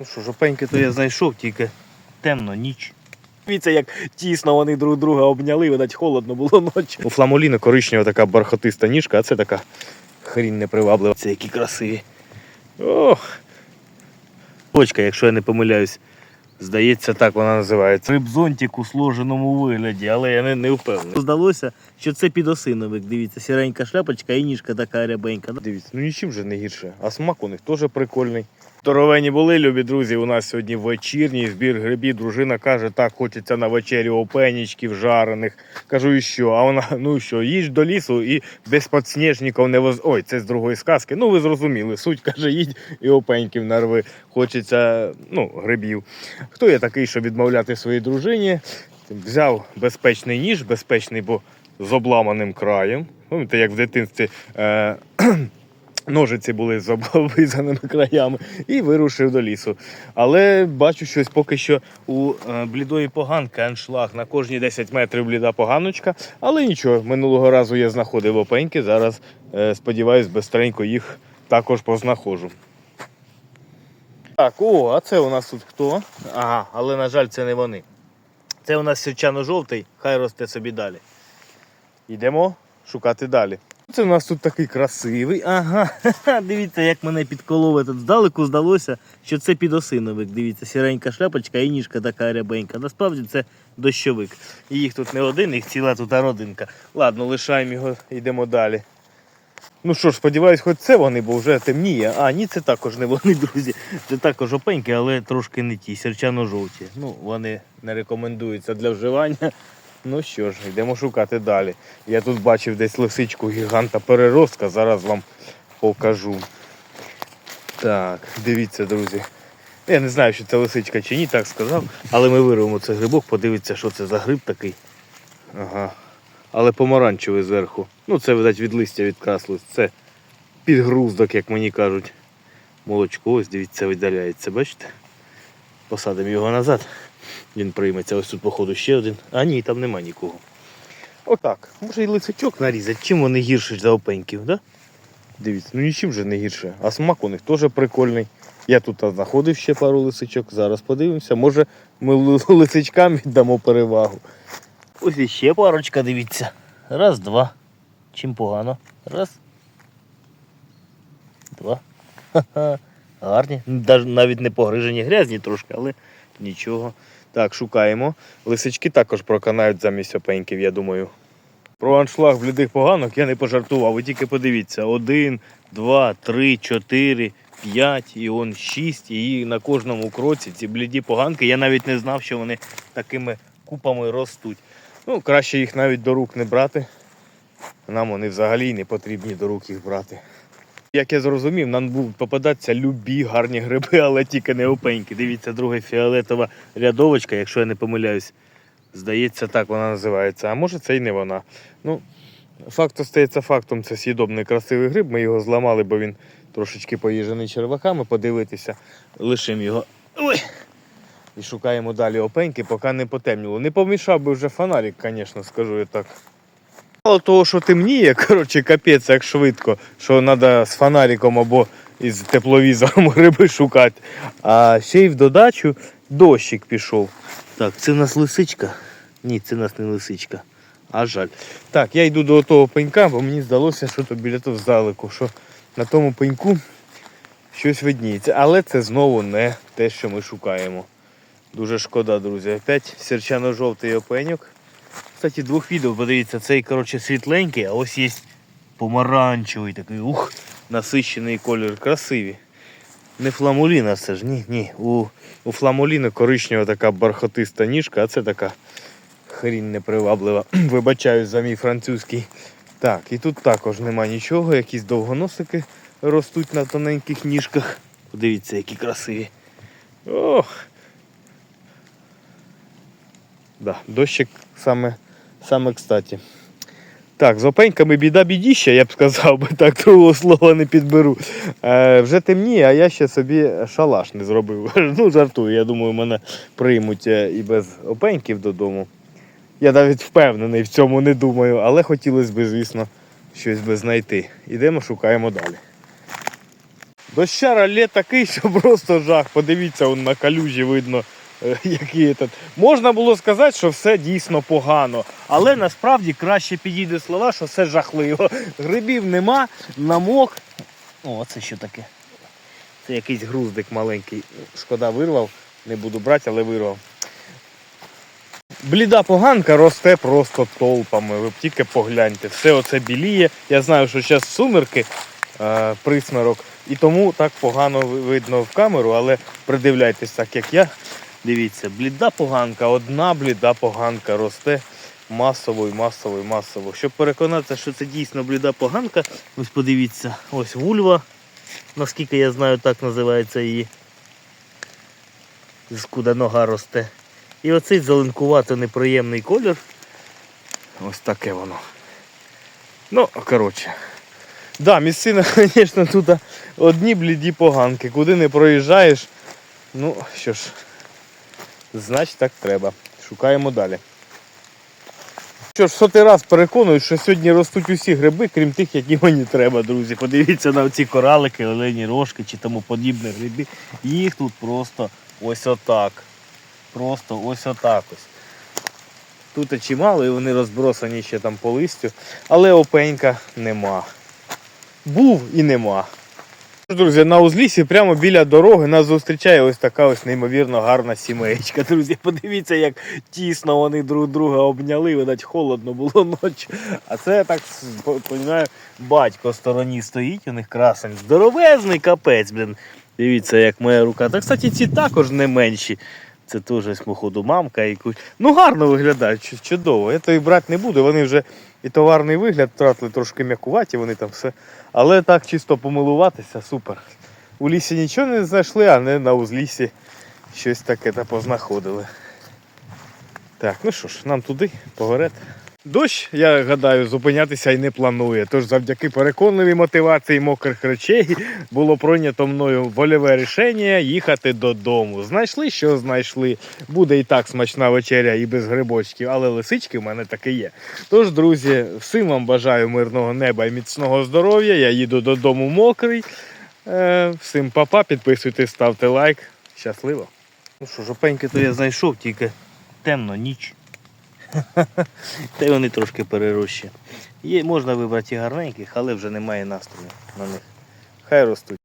Ну що, жопеньки то я знайшов, тільки темно, ніч. Дивіться, як тісно вони друг друга обняли, видать, холодно було ночі. У фламоліни коричнева така бархатиста ніжка, а це така хрінь неприваблива. Це які красиві. Ох. Точка, якщо я не помиляюсь. Здається, так вона називається. Рибзонтик у сложеному вигляді, але я не, не впевнений. Здалося, що це підосиновик. Дивіться, сіренька шляпочка і ніжка така рябенька. Дивіться, ну нічим же не гірше. А смак у них теж прикольний. Здоровені були, любі друзі. У нас сьогодні вечірній збір грибів. Дружина каже, так хочеться на вечерю опенічків жарених. Кажу, і що? А вона, ну що, їдь до лісу і без подснежників не воз. Ой, це з другої сказки. Ну ви зрозуміли. Суть каже, їдь і опеньків нарви. Хочеться ну, грибів. Хто я такий, щоб відмовляти своїй дружині? Взяв безпечний ніж, безпечний, бо з обламаним краєм. Пам'ятаєте, як в дитинстві. Е- Ножиці були з обрізаними краями і вирушив до лісу. Але бачу щось поки що у е, блідої поганки аншлаг на кожні 10 метрів бліда поганочка. Але нічого, минулого разу я знаходив опеньки. Зараз е, сподіваюсь, безстренько їх також познаходжу. Так, о, а це у нас тут хто? Ага, але на жаль, це не вони. Це у нас сірчано-жовтий, хай росте собі далі. Йдемо шукати далі. Це у нас тут такий красивий. Ага, дивіться, як мене підкололи тут здалеку здалося, що це підосиновик. Дивіться, сіренька шляпочка і ніжка така рябенька. Насправді це дощовик. І їх тут не один, їх ціла тут родинка. Ладно, лишаємо його, йдемо далі. Ну що ж, сподіваюсь, хоч це вони, бо вже темніє. А, ні, це також не вони, друзі. Це також опеньки, але трошки не ті, сірчано-жовті. Ну, вони не рекомендуються для вживання. Ну що ж, йдемо шукати далі. Я тут бачив десь лисичку гіганта переростка, зараз вам покажу. Так, дивіться, друзі. Я не знаю, що це лисичка чи ні, так сказав. Але ми вирвемо цей грибок, подивіться, що це за гриб такий. Ага. Але помаранчевий зверху. Ну, це, видать, від листя відкраслось. Це підгруздок, як мені кажуть. Молочко, ось дивіться, видаляється, бачите? Посадимо його назад. Він прийметься. Ось тут, походу, ще один. А ні, там нема нікого. Отак. Може і лисичок нарізати. Чим вони гірші за опеньків, да? Дивіться, ну нічим же не гірше. А смак у них теж прикольний. Я тут знаходив ще пару лисичок. Зараз подивимося. Може ми лисичкам віддамо перевагу. Ось іще парочка, дивіться. Раз, два. Чим погано. Раз. Два. Ха-ха. Гарні. Навіть не погрижені, грязні трошки, але нічого. Так, шукаємо. Лисички також проканають замість опеньків, я думаю. Про аншлаг блідих поганок я не пожартував. Ви тільки подивіться: один, два, три, чотири, п'ять і он шість. І на кожному кроці ці бліді поганки. Я навіть не знав, що вони такими купами ростуть. Ну, краще їх навіть до рук не брати. Нам вони взагалі не потрібні до рук їх брати. Як я зрозумів, нам будуть попадатися любі гарні гриби, але тільки не опеньки. Дивіться, друга фіолетова рядовочка, якщо я не помиляюсь. Здається, так вона називається. А може це і не вона. Ну, факт остається фактом, це с'їдобний красивий гриб. Ми його зламали, бо він трошечки поїжений черваками. Подивитися, лишимо його. Ой. І шукаємо далі опеньки, поки не потемніло. Не помішав би вже фонарик, звісно, скажу я так. Мало того, що темніє, коротше, капець, як швидко, що треба з фонариком або із тепловізором гриби шукати. А ще й в додачу дощик пішов. Так, це в нас лисичка. Ні, це в нас не лисичка. А жаль. Так, я йду до того пенька, бо мені здалося, що то біля того залику, що на тому пеньку щось видніється. Але це знову не те, що ми шукаємо. Дуже шкода, друзі. Опять сірчано-жовтий опеньок. Кстати, двох відео, подивіться, цей коротше, світленький, а ось є помаранчевий такий, ух, насищений колір, красиві. Не фламуліна це ж, ні, ні. У, у фламуліни коричнева така бархатиста ніжка, а це така хрінь неприваблива. Вибачаюсь за мій французький. Так, і тут також нема нічого, якісь довгоносики ростуть на тоненьких ніжках. Подивіться, які красиві. Ох. Да, дощик саме, саме кстати. Так, з опеньками біда бідіща, я б сказав, би так другого слова не підберу. Е, вже темніє, а я ще собі шалаш не зробив. ну, жартую, я думаю, мене приймуть е, і без опеньків додому. Я навіть впевнений в цьому не думаю, але хотілося б, звісно, щось би знайти. Ідемо, шукаємо далі. Дощара лє такий, що просто жах. Подивіться, он на калюжі видно, який этот. Можна було сказати, що все дійсно погано. Але насправді краще підійде слова, що все жахливо. Грибів нема, намок. О, це що таке? Це якийсь груздик маленький. Шкода вирвав. Не буду брати, але вирвав. Бліда поганка росте просто толпами. Ви б тільки погляньте. Все оце біліє. Я знаю, що зараз сумерки, е, присмерок, і тому так погано видно в камеру, але придивляйтесь так, як я. Дивіться, бліда поганка, одна бліда поганка росте масово і масово і масово. Щоб переконатися, що це дійсно бліда поганка, ось подивіться, ось вульва, наскільки я знаю, так називається її. З куди нога росте. І оцей зеленкувато неприємний колір. Ось таке воно. Ну, коротше. Да, місцина, звісно, тут одні бліді поганки. Куди не проїжджаєш. Ну, що ж, значить так треба. Шукаємо далі. Що ж, сотий раз переконую, що сьогодні ростуть усі гриби, крім тих, які мені треба, друзі. Подивіться на ці коралики, олені рожки чи тому подібні гриби. Їх тут просто ось отак. Просто ось отак ось. Тут чимало, і вони розбросані ще там по листю, але опенька нема. Був і нема. Друзі, на узлісі прямо біля дороги нас зустрічає ось така ось неймовірно гарна сімейка. Друзі, подивіться, як тісно вони друг друга обняли, видать, холодно було ночі. А це я так розумію, батько в стороні стоїть, у них красень. Здоровезний капець, блін. Дивіться, як моя рука. Та, кстати, ці також не менші. Це теж походу, мамка і кусь. Ну гарно виглядають, чудово. Я то і брати не буду. Вони вже і товарний вигляд втратили трошки м'якуваті, вони там все. Але так чисто помилуватися, супер. У лісі нічого не знайшли, а не на узлісі щось таке та познаходили. Так, ну що ж, нам туди, погорет. Дощ, я гадаю, зупинятися і не планує. Тож завдяки переконливій мотивації мокрих речей було прийнято мною вольове рішення їхати додому. Знайшли, що знайшли. Буде і так смачна вечеря і без грибочків, але лисички в мене таки є. Тож, друзі, всім вам бажаю мирного неба і міцного здоров'я. Я їду додому мокрий. Е, всім папа, підписуйтесь, ставте лайк. Щасливо. Ну що, жопеньки то я знайшов, тільки темно, ніч. Та й вони трошки перерощі. Є, можна вибрати і гарненьких, але вже немає настрою на них. Хай ростуть.